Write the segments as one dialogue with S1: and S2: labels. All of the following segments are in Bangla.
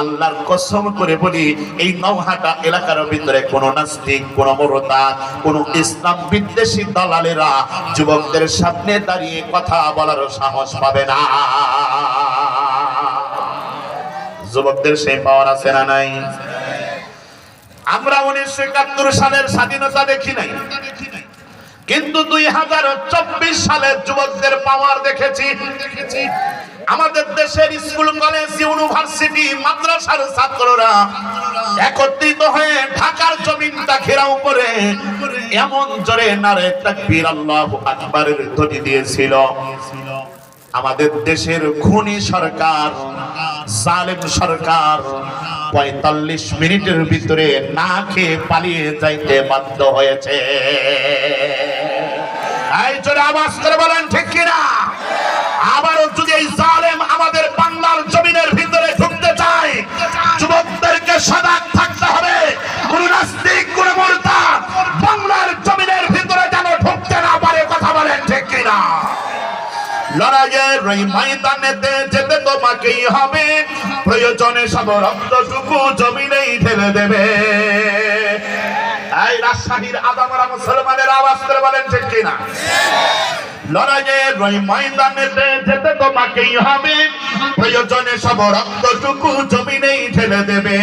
S1: আল্লাহর কসম করে বলি, এই নৌহাটা এলাকার ভিতরে কোন নাস্তিক, কোন মরতা, কোন ইসলাম বিদ্বেষী দালালেরা যুবকদের সামনে দাঁড়িয়ে কথা বলার সাহস পাবে না। যুবকদের সেই পাওয়ার আছে না নাই? আমরা উনিশশো একাত্তর সালের স্বাধীনতা দেখি নাই। কিন্তু দুই হাজার চব্বিশ সালের যুবকদের পাওয়ার দেখেছি দেখেছি। আমাদের দেশের স্কুল, কলেজ, ইউনিভার্সিটি, মাদ্রাসার ছাত্ররা একত্রিত হয়ে ঢাকার জমিনটা ঘেরাও করে এমন জোরে নারে তাকবীর আল্লাহু আকবারের ধ্বনি দিয়েছিল। আমাদের দেশের খুনি সরকার, জালেম সরকার পঁয়তাল্লিশ মিনিটের ভিতরে না খেয়ে পালিয়ে যাইতে বাধ্য হয়েছে। আওয়াজ করে বলেন, ঠিক কিনা? আবারও যদি এই লড়াইয়ের এই ময়দানেতে যেতে তোমাকেই হবে। প্রয়োজনে সব রক্তটুকু জমিনেই ঢেলে দেবে। এই রাজশাহীর আদামরা মুসলমানের আওয়াজ করে বলেন ঠিক কিনা? লড়াইয়ের ওই ময়দানেতে যেতে তোমাকেই হবে। প্রয়োজনে সব রক্তটুকু জমিনেই ঢেলে দেবে।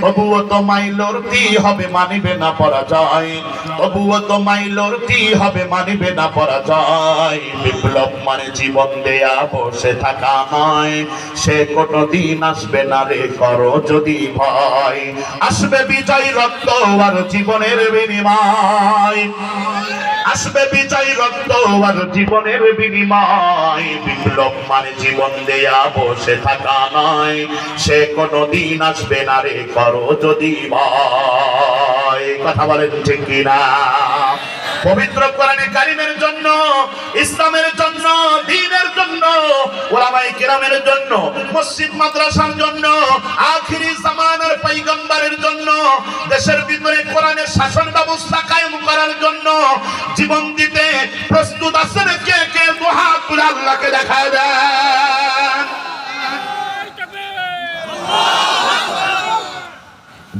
S1: তবুও তোমায় লড়তি হবে, মানিবে না, পরাজয়। তবুও তোমায় লড়তি হবে, মানিবে না, পরাজয়। বিপ্লব মানে জীবন দেয়া, বসে থাকা নয়। সে কোনদিন আসবে না রে, করো যদি ভয়। আসবে বিজয় রক্ত আর জীবনের বিনিময়। আসবে বিজয় রক্ত আর জীবনের বিনিময়। বিপ্লব মানে জীবন দেয়া, বসে থাকা নয়। সে কোনদিন আসবে না রে, করো যদি ভয়। কথা বলেন ঠিক কিনা? পবিত্র কোরআনে কারিমের জন্য, ইসলামের জন্য দ্বীনের জন্য ওলামাই কেরামের জন্য, মসজিদ মাদ্রাসার জন্য, আখিরি জামানের পৈগম্বরের জন্য, দেশের ভিতরে কোরআনের শাসন ব্যবস্থা কায়েম করার জন্য জীবন দিতে প্রস্তুত আছেন কে কে? দোহা তুলে দেখায় দেন।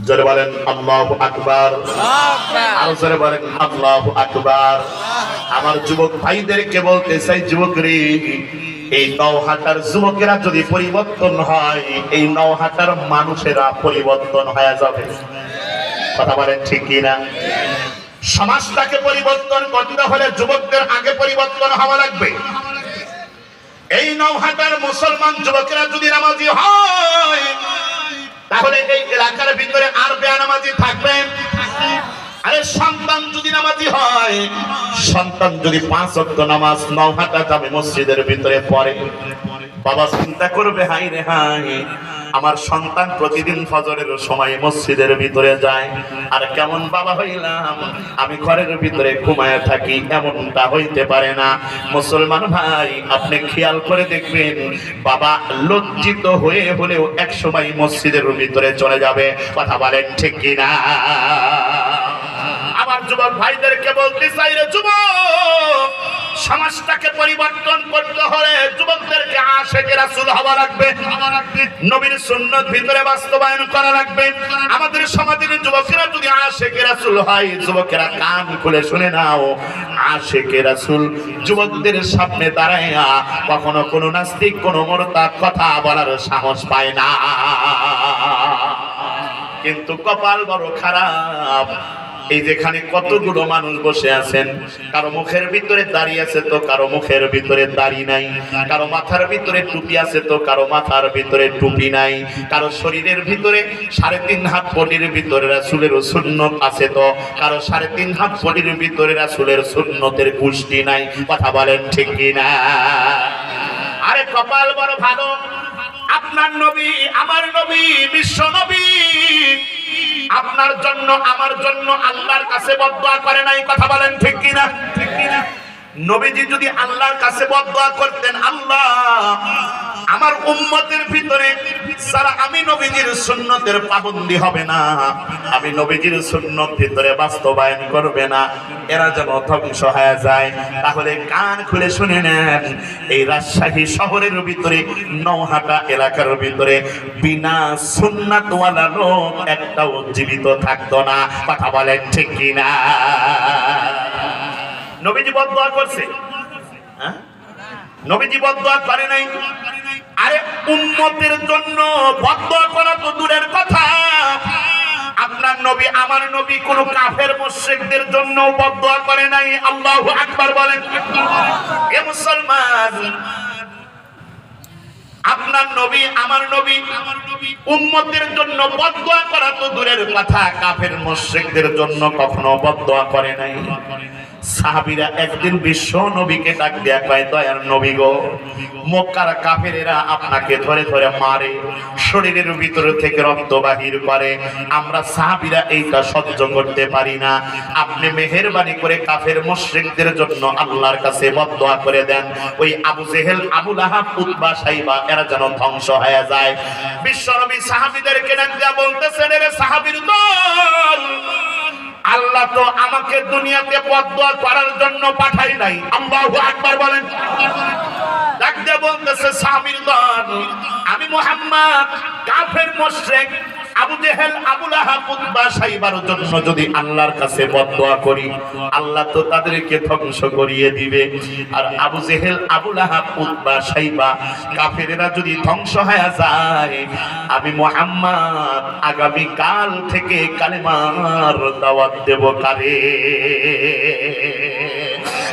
S1: জোরে বলেন আল্লাহু আকবার। আরও জোরে বলেন আল্লাহু আকবার। আমার যুবক ভাইদেরকে বলতে চাই যুবক রে এই নৌহাটার যুবকেরা যদি পরিবর্তন হয় এই নৌহাটার মানুষেরা পরিবর্তন হয়ে যাবে। কথা বলেন ঠিক কিনা? সমাজটাকে পরিবর্তন করতে হলে যুবকদের আগে পরিবর্তন হওয়া লাগবে। এই নৌহাটার মুসলমান যুবকেরা যদি নামাজি হয় তাহলে এই এলাকার ভিতরে আর বেয়ানামাজি থাকবে? আরে সন্তান যদি নামাজি হয়, সন্তান যদি পাঁচ অক্ট নামাজ নহাটা যাবে মসজিদের ভিতরে পরে বাবা চিন্তা করবে হাই রে হাই আমার সন্তান প্রতিদিন ফজরের সময় মসজিদের ভিতরে যায়। আর কেমন বাবা হইলাম, আমি ঘরের ভিতরে ঘুমায় থাকি, এমনটা হইতে পারে না। মুসলমান ভাই, আপনি খেয়াল করে দেখবেন, বাবা লজ্জিত হয়ে হলেও এক সময় মসজিদের ভিতরে চলে যাবে। কথা বলেন ঠিক কিনা? আমার যুবক ভাইদেরকে বলতে চাই রে যুবক সমাজটাকে পরিবর্তন করতে হলে যুবকদেরকে আশেকে রাসূল হওয়া লাগবে, নবীর সুন্নত ভিতরে বাস্তবায়ন করা লাগবে। আমাদের সমাজের যুবকেরা যদি আশেকে রাসূল হয়, যুবকেরা কান খুলে শুনে নাও আশেকে রাসূল যুবকদের সামনে দাঁড়ায় কখনো কোনো নাস্তিক, কোনো মোরতা কথা বলার সাহস পায় না। কিন্তু কপাল বড় খারাপ এই যেখানে কতগুলো মানুষ বসে আছেন? কারও মুখের ভিতরে দাড়ি আছে তো কারও মুখের ভিতরে দাড়ি নাই। কারও মাথার ভিতরে টুপি আছে তো কারও মাথার ভিতরে টুপি নাই। কারও শরীরের ভিতরে সাড়ে তিন হাত পটির ভিতরে রাসুলের সুন্নত আছে তো কারও সাড়ে তিন হাত পটির ভিতরে রাসুলের সুন্নতের পুষ্টি নাই। কথা বলেন ঠিক কিনা? আরে কপাল বড় ভালো। আপনার নবী, আমার নবী, বিশ্ব নবী। আপনার জন্য, আমার জন্য আল্লাহর কাছে বদয়া করে নাই, কথা বলেন ঠিক কিনা? ঠিক কিনা? নবীজি যদি আল্লাহর কাছে বদয়া করতেন, আল্লাহ আমার উম্মতের ভিতরে যারা আমি নবীজির সুন্নতের পাবন্দি হবে না। আমি নবীজির সুন্নত ভিতরে বাস্তবায়ন করবে না। এরা যেন ধ্বংস হয়ে যায়। তাহলে কান খুলে শুনে নেন, এই রাজশাহী শহরের ভিতরে নৌহাটা এলাকার ভিতরে বিনা সুন্নাতওয়ালা লোক একটাও জীবিত থাকতো না। কথা বলেন ঠিক কিনা? নবীজি বদয়া করছে। হ্যাঁ? নবীজি বদয়া করে নাই। আরে উম্মতের জন্য বদয়া করা তো দূরের কথা। আপনার নবী, আমার নবী কোন কাফের মুশরিকদের জন্য বদয়া করে নাই। আল্লাহু আকবার বলেন। এ মুসলমান, আপনার নবী, আমার নবী উম্মতের জন্য বদয়া করা তো দূরের কথা। কাফের মুশরিকদের জন্য কখনো বদয়া করে নাই। সাহাবীরা একদিন বিশ্ব নবীকে ডাক দেয়া কয় দয়ার নবী গো, মক্কার কাফেরেরা আপনাকে ধরে ধরে মারে, শরীরের ভিতরে থেকে রক্ত বাহির করে। আমরা সাহাবীরা এইটা সহ্য করতে পারি না। আপনি মেহেরবানি করে কাফের মুশরিকদের জন্য আল্লাহর কাছে বদদোয়া করে দেন। ওই Abu Jahl, Abu Lahab, Utba Shaiba, এরা যেন ধ্বংস হয়ে যায়। বিশ্বনবী সাহাবীদেরকে ডাক দেয়া বলতেছেন রে সাহাবীর দল আল্লাহ তো আমাকে দুনিয়াতে বদদোয়া করার জন্য পাঠাই নাই। আল্লাহ আকবার বলেন। আমি মোহাম্মদ, কাফের মুশরিক আমি মোহাম্মদ আগামী কাল থেকে কালেমার দাওয়াত দেব কারে?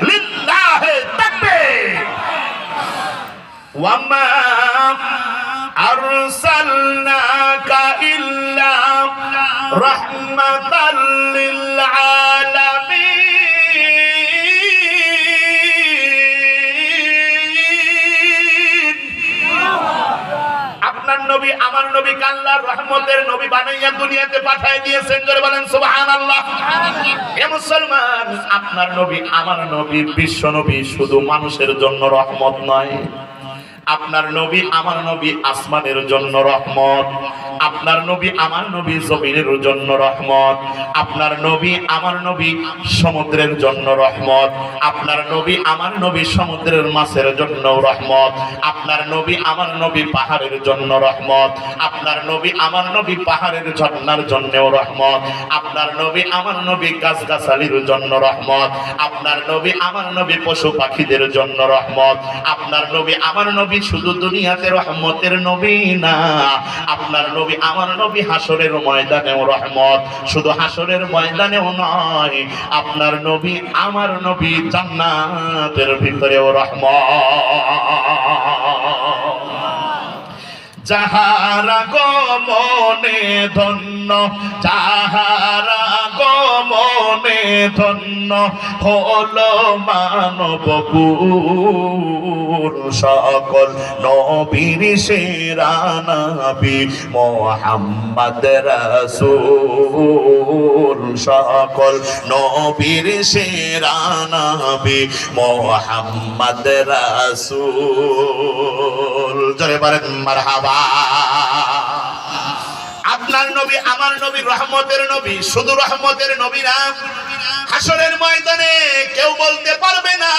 S1: লিল্লাহে তাকবীর। আরসালনা رحمة للعالمين আপনার নবী আমার নবী কাল্লার রহমতের নবী বানাইয়া দুনিয়াতে পাঠায় দিয়েছেন করে বলেন সুবহানাল্লাহ এ মুসলমান আপনার নবী আমার নবী বিশ্ব নবী শুধু মানুষের জন্য রহমত নয় আপনার নবী আমার নবী আসমানের জন্য রহমত। আপনার নবী আমার নবী জমিনের জন্য রহমত। আপনার নবী আমার নবী সমুদ্রের জন্য রহমত। আপনার নবী আমার নবী সমুদ্রের মাছের জন্য রহমত। আপনার নবী আমার নবী পাহাড়ের জন্য রহমত। আপনার নবী আমার নবী পাহাড়ের ঝর্ণার জন্যও রহমত। আপনার নবী আমার নবী গাছগাছালির জন্য রহমত। আপনার নবী আমার নবী পশু পাখিদের জন্য রহমত। আপনার নবী আমার নবী শুধু দুনিয়াতে রহমতের নবী না, আপনার নবী, আমার নবী হাসরের ময়দানেও রহমত। শুধু হাসরের ময়দানেও নয়, আপনার নবী, আমার নবী জান্নাতের ভিতরেও রহমত। যাহারা গমনে ধন্য, যাহারা গমনে ধন্য হল মানব কুল সকল নবীর সেরানবী মোহাম্মদ রাসূল। সকল নবীর সেরানবী মোহাম্মদ রাসূল। জোরে বলেন, মারহাবা। আপনার নবী, আমার নবী, রহমতের নবী, শুধু রহমতের নবী না। হাসরের ময়দানে কেউ বলতে পারবে না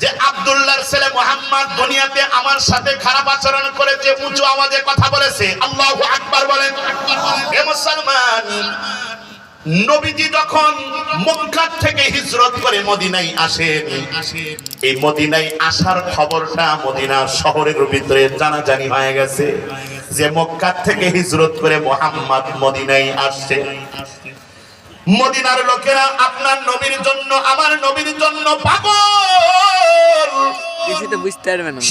S1: যে আব্দুল্লাহর ছেলে মোহাম্মদ দুনিয়াতে আমার সাথে খারাপ আচরণ করেছে, উঁচু আওয়াজে কথা বলেছে। আল্লাহু আকবার বলেন। এ মুসলমান নবীজি যখন মক্কা থেকে হিজরত করে মদিনায় আসেন এই মদিনায় আসার খবরটা মদিনা শহরের ভিতরে জানাজানি হয়ে গেছে যে মক্কা থেকে হিজরত করে মোহাম্মদ মদিনায় আসছে। মদিনার লোকেরা আপনার নবীর জন্য আমার নবীর জন্য পাগল।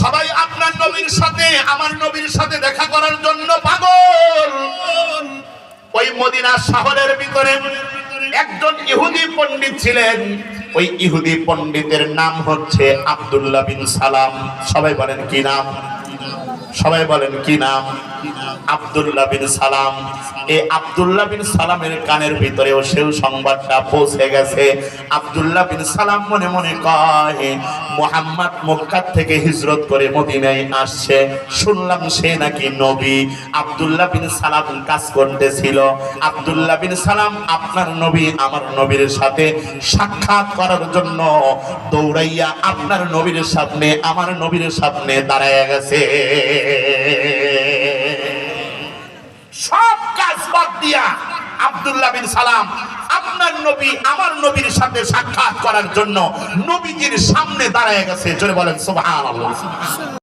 S1: সবাই আপনার নবীর সাথে আমার নবীর সাথে দেখা করার মদিনা শহরের ভিতরে একজন ইহুদি পণ্ডিত ছিলেন। ওই ইহুদি পণ্ডিতের নাম হচ্ছে আব্দুল্লাহ বিন সালাম। সবাই বলেন কি নাম? সবাই বলেন কি নাম? আব্দুল্লাহ বিন সালাম। এই আব্দুল্লাহ বিন সালামের কানের ভিতরেও সেও সংবাদটা পৌঁছে গেছে। আব্দুল্লাহ বিন সালাম মনে মনে কয়, মোহাম্মদ মক্কা থেকে হিজরত করে মদিনায় আসছে। শুনলাম সে নাকি নবী। আব্দুল্লাহ বিন সালাম কাজ করতেছিল। আব্দুল্লাহ বিন সালাম আপনার নবী, আমার নবীর সাথে সাক্ষাৎ করার জন্য দৌড়াইয়া আপনার নবীর সামনে, আমার নবীর সামনে দাঁড়ায় গেছে। সব কাজ বাদ দিয়া আব্দুল্লাহ বিন সালাম আপনার নবী, আমার নবীর সাথে সাক্ষাৎ করার জন্য নবীজির সামনে দাঁড়ায় গেছে। চলে বলেন, সুবহানাল্লাহ।